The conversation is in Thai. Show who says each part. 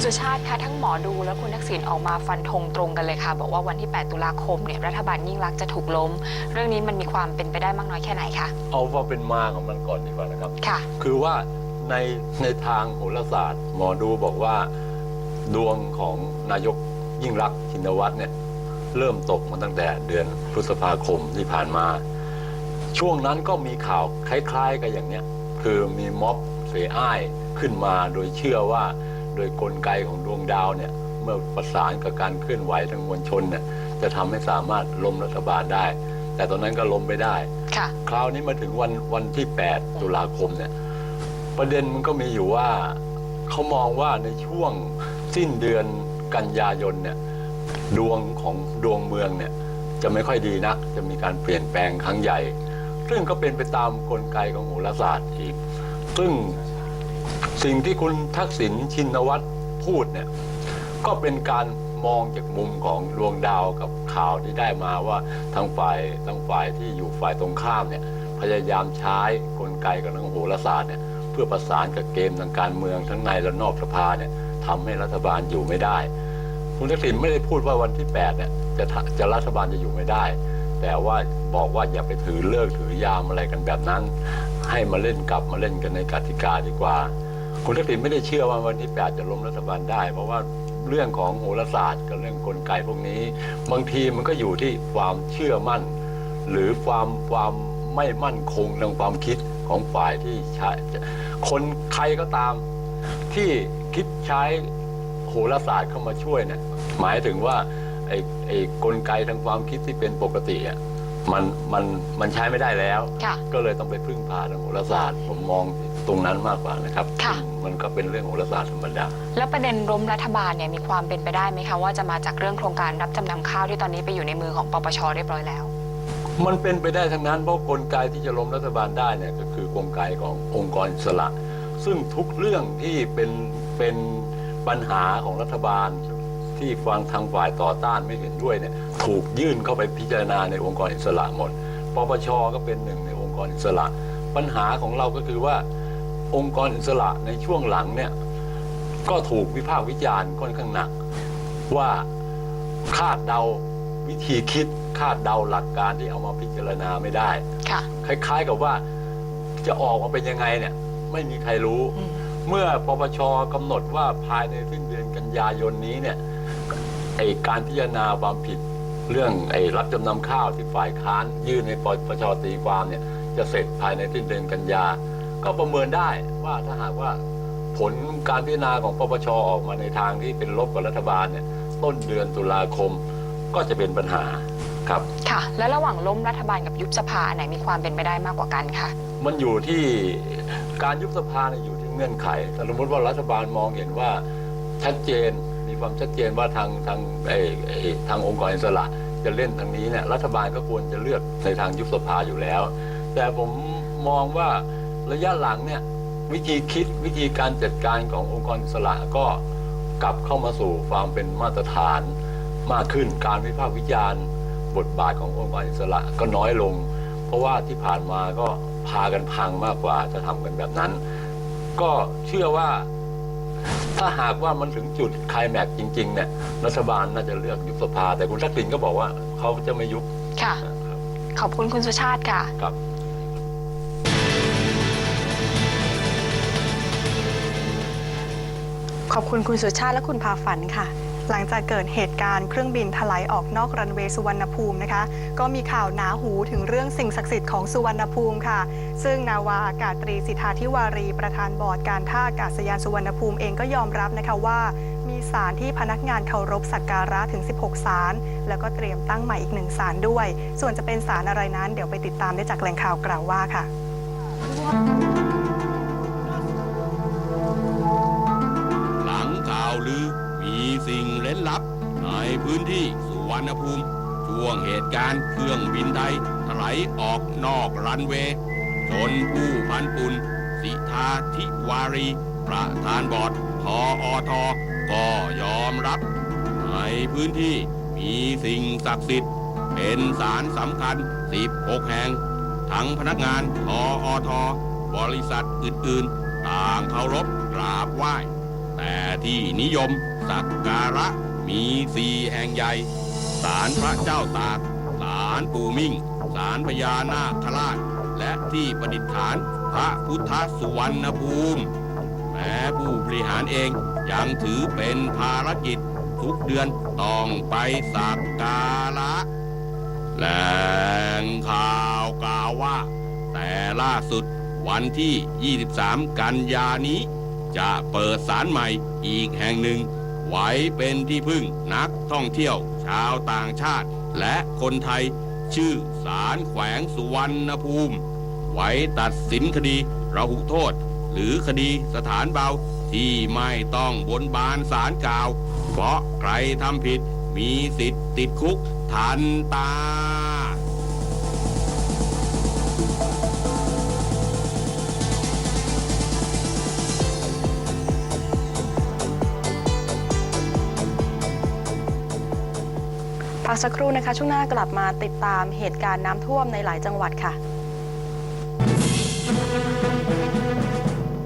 Speaker 1: คุณสุชาติคะทั้งหมอดูและคุณทักษิณออกมาฟันธงตรงกันเลยค่ะ บอกว่าวันที่ 8 ตุลาคมเนี่ยรัฐบาลยิ่งรักษณ์จะถูกล้ม เรื่องนี้มันมีความเป็นไปได้มากน้อยแค่ไหนคะ
Speaker 2: เอาว่าเป็นมาของมันก่อนดีกว่านะครับ
Speaker 1: ค่ะ
Speaker 2: คือว่าในในทางโหราศาสตร์ หมอดูบอกว่าดวงของนายกยิ่งรักษณ์ชินวัตรเนี่ยเริ่มตกมาตั้งแต่เดือนพฤษภาคมที่ผ่านมา ช่วงนั้นก็มีข่าวคล้าย ๆ กันอย่างเนี้ยคือมีม็อบเสียอ้ายขึ้นมาโดยเชื่อว่า โดยกลไกของดวงดาวเนี่ยเมื่อประสานกับการเคลื่อนไหวทางมวลชนเนี่ยจะทำให้สามารถล้มรัฐบาลได้ แต่ตอนนั้นก็ล้มไม่ได้
Speaker 1: ค่ะ
Speaker 2: คราวนี้มาถึงวันวันที่ 8 ตุลาคมเนี่ยประเด็นมันก็มีอยู่ว่าเขามองว่าในช่วงสิ้นเดือนกันยายนเนี่ยดวงของดวงเมืองเนี่ยจะไม่ค่อยดีนัก จะมีการเปลี่ยนแปลงครั้งใหญ่ ซึ่งก็เป็นไปตามกลไกของโหราศาสตร์อีก ซึ่ง สิ่งที่คุณทักษิณชินวัตรพูดเนี่ยก็เป็นการมองจากมุมของดวงดาวกับข่าวที่ได้มาว่าทางฝ่ายทางฝ่ายที่อยู่ฝ่ายตรงข้ามเนี่ยพยายามใช้กลไกกับทางโหราศาสตร์เนี่ยเพื่อประสานกับเกมทางการเมืองทั้งในและนอกสภาเนี่ยทำให้รัฐบาลอยู่ไม่ได้ คุณทักษิณไม่ได้พูดว่าวันที่8เนี่ยจะทะจะรัฐบาลจะอยู่ไม่ได้ แต่ว่าบอกว่าอย่าไปถือเลิกถือยามอะไรกันแบบนั้น ให้มาเล่นกลับมาเล่นกันในกติกาดีกว่า คุณทักษิณไม่ได้เชื่อว่าวันที่8จะล้มรัฐบาลได้ เพราะว่าเรื่องของโหราศาสตร์กับเรื่องกลไกพวกนี้ บางทีมันก็อยู่ที่ความเชื่อมั่น หรือความความไม่มั่นคงทางความคิดของฝ่ายที่ใช้คนใครก็ตามที่คิดใช้โหราศาสตร์เข้ามาช่วยเนี่ยหมายถึงว่า ไอ้ไอ้กลไกทางความคิดที่เป็นปกติอะมันมันมันใช้ไม่ได้แล้ว
Speaker 1: ค่ะ
Speaker 2: ก็เลยต้องไปพึ่งพาทางโหราศาสตร์ ผมมองตรงนั้นมากกว่านะครับ
Speaker 1: ค่ะ
Speaker 2: มันก็เป็นเรื่องโหราศาสตร์ธรรมดา
Speaker 1: แล้วประเด็นล้มรัฐบาลเนี่ยมีความเป็นไปได้ไหมคะว่าจะมาจากเรื่องโครงการรับจำนำข้าวที่ตอนนี้ไปอยู่ในมือของปปชเรียบร้อยแล้ว
Speaker 2: มันเป็นไปได้ทั้งนั้นเพราะกลไกที่จะล้มรัฐบาลได้เนี่ยก็คือกลไกขององค์กรอิสระ ซึ่งทุกเรื่องที่เป็นเป็นปัญหาของรัฐบาล ที่ฟังทางฝ่ายต่อต้านไม่เห็นด้วยเนี่ยถูกยื่นเข้าไปพิจารณาในองค์กรอิสระหมด ปปชก็เป็นหนึ่งในองค์กรอิสระ ปัญหาของเราก็คือว่าองค์กรอิสระในช่วงหลังเนี่ยก็ถูกวิพากษ์วิจารณ์ค่อนข้างหนัก ว่าคาดเดาวิธีคิดคาดเดาหลักการที่เอามาพิจารณาไม่ได้
Speaker 1: ค่ะ
Speaker 2: คล้ายๆกับว่าจะออกมาเป็นยังไงเนี่ยไม่มีใครรู้
Speaker 1: อืม
Speaker 2: เมื่อปปชกำหนดว่าภายในสิ้นเดือนกันยายนนี้เนี่ย ไอการพิจารณาความผิดเรื่องไอรับจำนำข้าวที่ฝ่ายค้านยื่นในปปชตีความเนี่ยจะเสร็จภายในสิ้นเดือนกันยา ก็ประเมินได้ว่าถ้าหากว่าผลการพิจารณาของปปชออกมาในทางที่เป็นลบกับรัฐบาลเนี่ยต้นเดือนตุลาคมก็จะเป็นปัญหาครับ
Speaker 1: ค่ะ แล้วระหว่างล้มรัฐบาลกับยุบสภาอันไหนมีความเป็นไปได้มากกว่ากันคะ
Speaker 2: มันอยู่ที่การยุบสภาเนี่ยอยู่ที่เงื่อนไขแต่สมมติว่ารัฐบาลมองเห็นว่าชัดเจนมี ความชัดเจนว่าทางทางไอ้ไอ้ทางองค์กรอิสระจะเล่นทางนี้เนี่ยรัฐบาลก็ควรจะเลือกในทางยุบสภาอยู่แล้ว แต่ผมมองว่าระยะหลังเนี่ยวิธีคิดวิธีการจัดการขององค์กรอิสระก็กลับเข้ามาสู่ความเป็นมาตรฐานมากขึ้นการวิพากษ์วิจารณ์ บทบาทขององค์กรอิสระก็น้อยลง เพราะว่าที่ผ่านมาก็พากันพังมากกว่าจะทำกันแบบนั้น ก็เชื่อว่า ถ้าหากว่ามันถึงจุดไคลแม็กซ์จริงๆเนี่ยรัฐบาลน่าจะเลือกยุบสภา แต่คุณทักษิณก็บอกว่าเขาจะไม่ยุบ
Speaker 1: ค่ะ
Speaker 2: นะครับ
Speaker 1: ขอบคุณคุณสุชาติค่ะ
Speaker 2: ครับ
Speaker 3: ขอบคุณคุณสุชาติและคุณพาฝันค่ะ หลังจากเกิดเหตุการณ์เครื่องบินถลายออกนอกรันเวย์สุวรรณภูมินะคะ ก็มีข่าวหนาหูถึงเรื่องสิ่งศักดิ์สิทธิ์ของสุวรรณภูมิค่ะ ซึ่งนาวาอากาศตรีสิทธาธิวารี ประธานบอร์ดการท่าอากาศยานสุวรรณภูมิเองก็ยอมรับนะคะว่า มีสารที่พนักงานเคารพสักการะถึง 16 สาร แล้วก็เตรียมตั้งใหม่อีกหนึ่งสารด้วย ส่วนจะเป็นสารอะไรนั้น เดี๋ยวไปติดตามได้จากแหล่งข่าวกล่าวว่าค่ะ
Speaker 4: ณภูมิ ช่วงเหตุการณ์เครื่องบินไทยถลายออกนอกรันเวย์จนผู้พันปุนสิทาธิวารี ประธานบอร์ดทออทก็ยอมรับ ในพื้นที่มีสิ่งศักดิ์สิทธิ์ เป็นสารสำคัญ 16 แห่ง ทั้งพนักงานทออทบริษัทอื่นๆ ต่างเคารพกราบไหว้ แต่ที่นิยมสักการะมีสี่แห่งใหญ่ ศาลพระเจ้าตากศาลปู่มิ่งศาลพญานาคราช และที่ประดิษฐานพระพุทธสุวรรณภูมิ แม้ผู้บริหารเองยังถือเป็นภารกิจทุกเดือนต้องไปสักการะแหล่งข่าวกล่าวว่า แต่ล่าสุดวันที่ 23 กันยานี้ จะเปิดศาลใหม่อีกแห่งหนึ่ง ไว้เป็นที่พึ่งนักท่องเที่ยว ชาวต่างชาติ และคนไทย ชื่อศาลแขวงสุวรรณภูมิ ไว้ตัดสินคดีระหุโทษ หรือคดีสถานเบาที่ไม่ต้องบนบานศาลกล่าว เพราะใครทำผิดมีสิทธิ์ติดคุกทันตา
Speaker 3: พักสักครู่นะคะ ช่วงหน้ากลับมาติดตามเหตุการณ์น้ำท่วมในหลายจังหวัดค่ะ